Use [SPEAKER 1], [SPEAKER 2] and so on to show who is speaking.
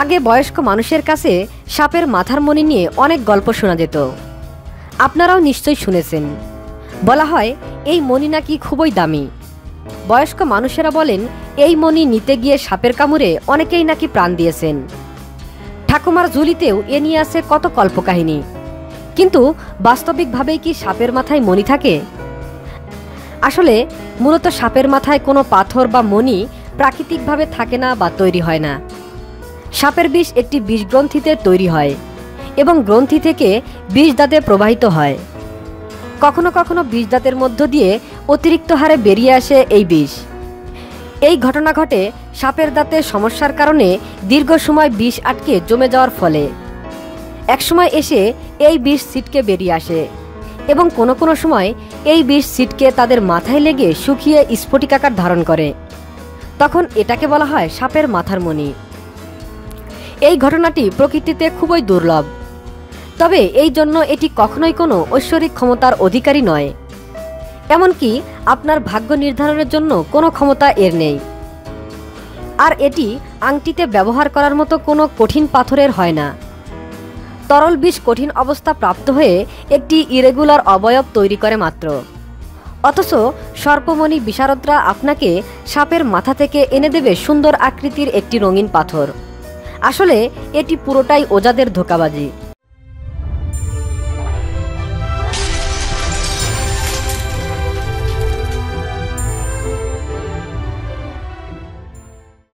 [SPEAKER 1] আগে বয়স্ক মানুষের কাছে সাপের মাথার মণি নিয়ে অনেক গল্প শোনা যেত। আপনারাও নিশ্চয়ই শুনেছেন। বলা হয়, এই মণি নাকি খুবই দামি। বয়স্ক মানুষেরা বলেন, এই মণি নিতে গিয়ে সাপের কামড়ে অনেকেই নাকি প্রাণ দিয়েছেন। ঠাকুমার ঝুলিতেও এ নিয়ে আছে কত কল্পকাহিনী। কিন্তু বাস্তবিকভাবেই কি সাপের মাথায় মণি থাকে? আসলে, মূলত সাপের মাথায় কোনো পাথর বা মণি প্রাকৃতিকভাবে থাকে না বা তৈরি হয় না। সাপের বিষ একটি বিষ গ্রন্থিতে তৈরি হয় এবং গ্রন্থি থেকে বিষ দাঁতে প্রবাহিত হয়। কখনো কখনো বিষ দাঁতের মধ্য দিয়ে অতিরিক্ত হারে বেরিয়ে আসে এই বিষ। এই ঘটনা ঘটে সাপের দাঁতে সমস্যার কারণে দীর্ঘ সময় বিষ আটকে জমে যাওয়ার ফলে। একসময় এসে এই বিষ ছিটকে বেরিয়ে আসে এবং কোনো কোনো সময় এই বিষ ছিটকে তাদের মাথায় লেগে শুকিয়ে স্ফটিকাকার ধারণ করে। তখন এটাকে বলা হয় সাপের মাথার মণি। এই ঘটনাটি প্রকৃতিতে খুবই দুর্লভ। তবে এই জন্য এটি কখনোই কোনো ঐশ্বরিক ক্ষমতার অধিকারী নয়। এমনকি আপনার ভাগ্য নির্ধারণের জন্য কোনো ক্ষমতা এর নেই। আর এটি আংটিতে ব্যবহার করার মতো কোনো কঠিন পাথরের হয় না। তরল বিষ কঠিন অবস্থা প্রাপ্ত হয়ে একটি ইরেগুলার অবয়ব তৈরি করে মাত্র। অথচ সর্পমণি বিশারদরা আপনাকে সাপের মাথা থেকে এনে দেবে সুন্দর আকৃতির একটি রঙিন পাথর। আসলে এটি পুরোটাই ওজাদের ধোকাবাজি।